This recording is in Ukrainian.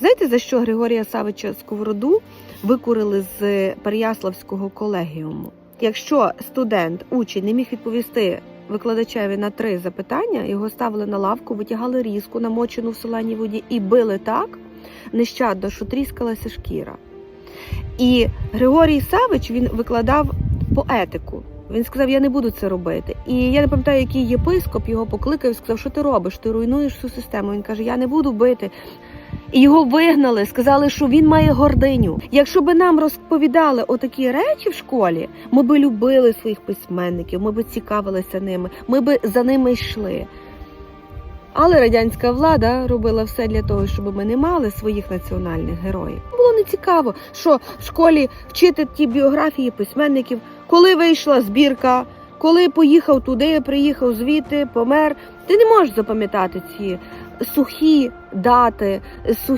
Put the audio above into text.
Знаєте, за що Григорія Савича Сковороду викурили з Переяславського колегіуму? Якщо студент, учень не міг відповісти викладачеві на три запитання, його ставили на лавку, витягали різку, намочену в соленій воді, і били так нещадно, що тріскалася шкіра. І Григорій Савич він викладав поетику. Він сказав, я не буду це робити. І я не пам'ятаю, який єпископ його покликав і сказав, що ти робиш? Ти руйнуєш всю систему. Він каже, я не буду бити. Його вигнали, сказали, що він має гординю. Якщо би нам розповідали отакі речі в школі, ми би любили своїх письменників, ми би цікавилися ними, ми би за ними йшли. Але радянська влада робила все для того, щоб ми не мали своїх національних героїв. Було не цікаво, що в школі вчити ті біографії письменників, коли вийшла збірка, коли поїхав туди, приїхав звідти, помер. Ти не можеш запам'ятати ці сухі дати.